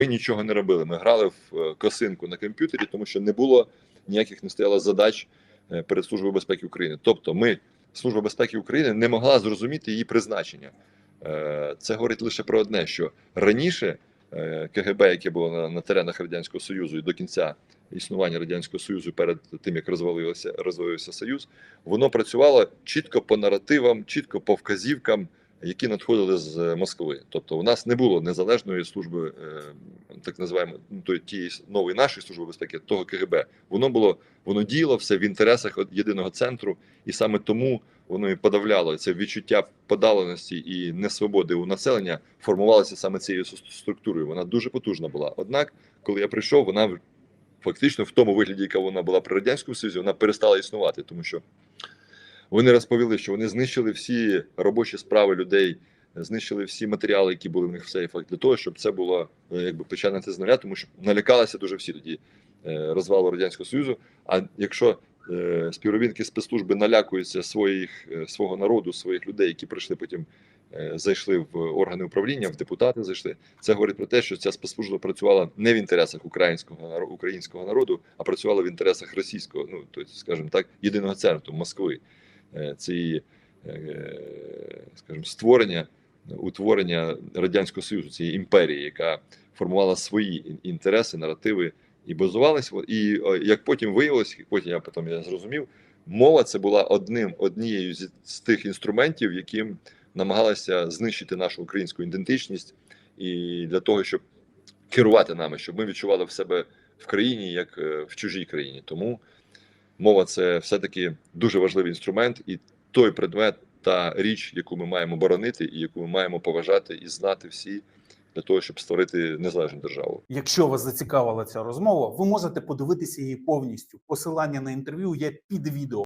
Ми нічого не робили. Ми грали в е, косинку на комп'ютері, тому що не було ніяких не стояло задач е, перед Службою безпеки України. Тобто, ми, Служба безпеки України, не могла зрозуміти її призначення. Е, Це говорить лише про одне: що раніше КГБ, яке було на, на теренах Радянського Союзу і до кінця існування Радянського Союзу перед тим, як розвалився, розвалився Союз, воно працювало чітко по наративам, чітко по вказівкам, які надходили з Москви. Тобто, у нас не було незалежної служби, е, так називаємо ну, тої- тієї нової нашої служби безпеки, того КГБ. Воно було воно діяло все в інтересах єдиного центру, і саме тому воно і подавляло це відчуття подаленості і несвободи у населення формувалося саме цією структурою. Вона дуже потужна була. Однак, коли я прийшов, вона фактично в тому вигляді, яка вона була при радянському Союзі, вона перестала існувати, тому що вони розповіли, що вони знищили всі робочі справи людей, знищили всі матеріали, які були в них в сейфах, для того, щоб це було е, якби почати з нуля, тому що налякалися дуже всі тоді е, розвалу радянського союзу. А якщо е, співробітники спецслужби налякуються своїх свого народу, своїх людей, які прийшли потім. Зайшли в органи управління, в депутати зайшли. Це говорить про те, що ця спецслужба працювала не в інтересах українського українського народу, а працювала в інтересах російського, ну тобто, скажімо так, єдиного центру Москви. Е, Це е, скажімо, створення, утворення радянського союзу, цієї імперії, яка формувала свої інтереси, наративи і базувалась. І як потім виявилось, потім я потім я зрозумів, мова це була одним однією з тих інструментів, яким намагалася знищити нашу українську ідентичність, і для того, щоб керувати нами, щоб ми відчували в себе в країні як е, в чужій країні. Тому мова це все-таки дуже важливий інструмент, і той предмет та річ, яку ми маємо боронити, і яку ми маємо поважати і знати всі для того, щоб створити незалежну державу. Якщо вас зацікавила ця розмова, ви можете подивитися її повністю. Посилання на інтерв'ю є під відео.